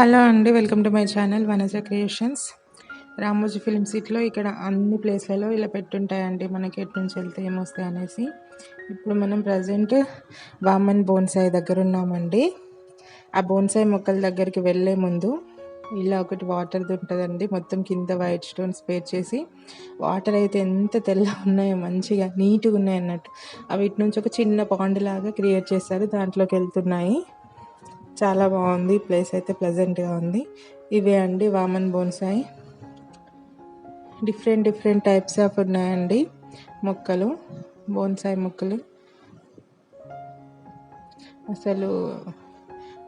Hello అండి welcome to my channel Vanaja creations. Ramoji film సిటీలో ఇక్కడ అన్ని ప్లేస్లలో ఇలా పెట్టుంటాయండి మనకి ఎటు నుంచి వెళ్తే ఏమొస్తాయి అనేసి. ఇప్పుడు మనం ప్రజెంట్ వామన్ బోన్సాయి దగ్గర ఉన్నామండి ఆ బోన్సాయి మొక్కల దగ్గరికి వెళ్ళే ముందు ఇలా ఒకటి వాటర్ది ఉంటుందండి మొత్తం కింద వైట్ స్టోన్స్ పేర్ చేసి. వాటర్ అయితే ఎంత తెల్లగా ఉన్నాయో మంచిగా నీట్గా ఉన్నాయి అన్నట్టు అవి ఇటు నుంచి ఒక చిన్న పాండ్ లాగా క్రియేట్ చేస్తారు దాంట్లోకి వెళ్తున్నాయి. చాలా బాగుంది. ప్లేస్ అయితే ప్లెజెంట్గా ఉంది. ఇవే అండి Vaman bonsai. Different different types of ఉన్నాయండి మొక్కలు బోన్సాయి మొక్కలు. అసలు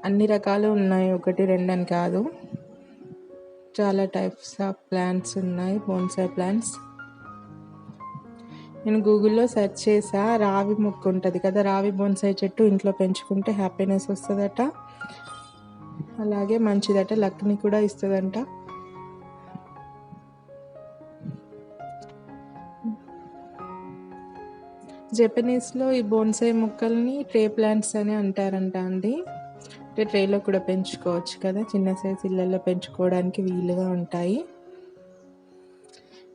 అన్ని రకాలు ఉన్నాయి. ఒకటి రెండు అని కాదు. చాలా టైప్స్ ఆఫ్ ప్లాంట్స్ ఉన్నాయి బోన్సాయి ప్లాంట్స్. నేను గూగుల్లో సెర్చ్ చేసా రావి మొక్క ఉంటుంది కదా రావి బొన్సాయి చెట్టు ఇంట్లో పెంచుకుంటే హ్యాపీనెస్ వస్తుందట. అలాగే మంచిదట లక్ని కూడా ఇస్తుందంట. జపనీస్లో ఈ బోన్సాయి మొక్కల్ని ట్రే ప్లాంట్స్ అని అంటారంట అండి. అంటే ట్రేలో కూడా పెంచుకోవచ్చు కదా చిన్న సైజ్ ఇళ్ళల్లో పెంచుకోవడానికి వీలుగా ఉంటాయి.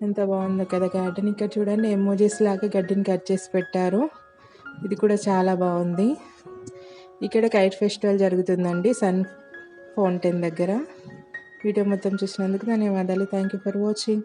ఎంత బాగుందో కదా గార్డెన్. ఇక్కడ చూడండి ఎమోజీస్ లాగా గడ్డిని కట్ చేసి పెట్టారు. ఇది కూడా చాలా బాగుంది. ఇక్కడ కైట్ ఫెస్టివల్ జరుగుతుందండి సన్ ఫౌంటైన్ దగ్గర. వీడియో మొత్తం చూసినందుకు ధన్యవాదాలు. Thank you for watching